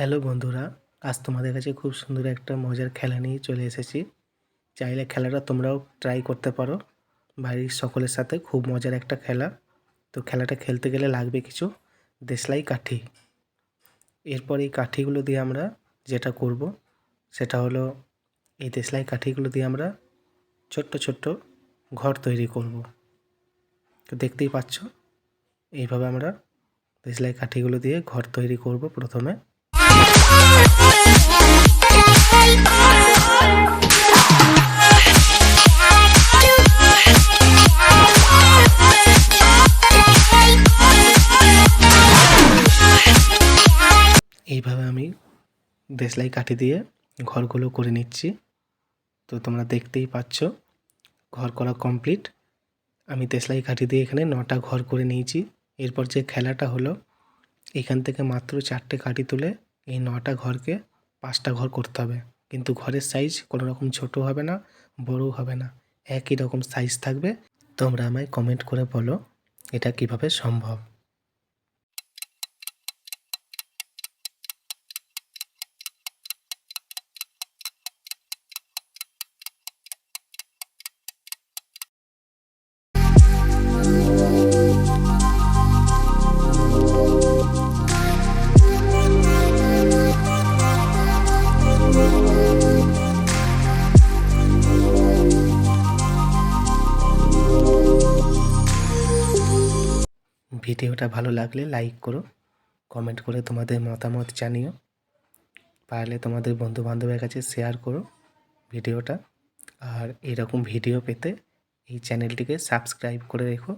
Hello বন্ধুরা, আজ তোমাদের কাছে খুব সুন্দর একটা মজার খেলা নিয়ে চলে এসেছি। চাইলে খেলাটা তোমরাও ট্রাই করতে পারো। বাড়ির সকলের সাথে খুব মজার একটা খেলা। তো খেলাটা খেলতে গেলে লাগবে কিছু দেশলাই কাঠি। এরপর এই কাঠিগুলো দিয়ে আমরা যেটা করব, সেটা হলো এই দেশলাই কাঠিগুলো দিয়ে আমরা ছোট্ট ছোট্ট ঘর তৈরি করব। তো দেখতেই পাচ্ছ, এইভাবে আমরা দেশলাই কাঠিগুলো দিয়ে ঘর তৈরি করব প্রথমে। এইভাবে আমি দেশলাই কাঠি দিয়ে ঘরগুলো করে নিচ্ছি। তো তোমরা দেখতেই পাচ্ছ, ঘর করা কমপ্লিট। আমি দেশলাই কাঠি দিয়ে এখানে নটা ঘর করে নিয়েছি। এরপর যে খেলাটা হলো, এখান থেকে মাত্র চারটে কাঠি তুলে এই নটা ঘরকে পাঁচটা ঘর করতে হবে। কিন্তু ঘরের সাইজ কোনো রকম ছোট হবে না বড়ও হবে না। একই রকম সাইজ থাকবে। তোমরা আমায় কমেন্ট করে বলো, এটা কীভাবে সম্ভব? ভিডিওটা ভালো লাগলে লাইক করো, কমেন্ট করে তোমাদের মতামত জানিও। পারলে তোমাদের বন্ধু বান্ধবের কাছে শেয়ার করো ভিডিওটা। আর এরকম ভিডিও পেতে এই চ্যানেলটিকে সাবস্ক্রাইব করে রেখো।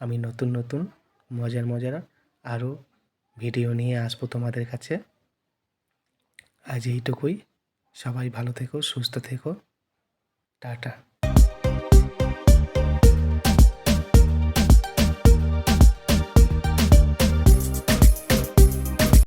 আমি নতুন নতুন, মজার মজার আরও ভিডিও নিয়ে আসব তোমাদের কাছে। আজ এইটুকুই। সবাই ভালো থেকো সুস্থ থেকো। টাটা।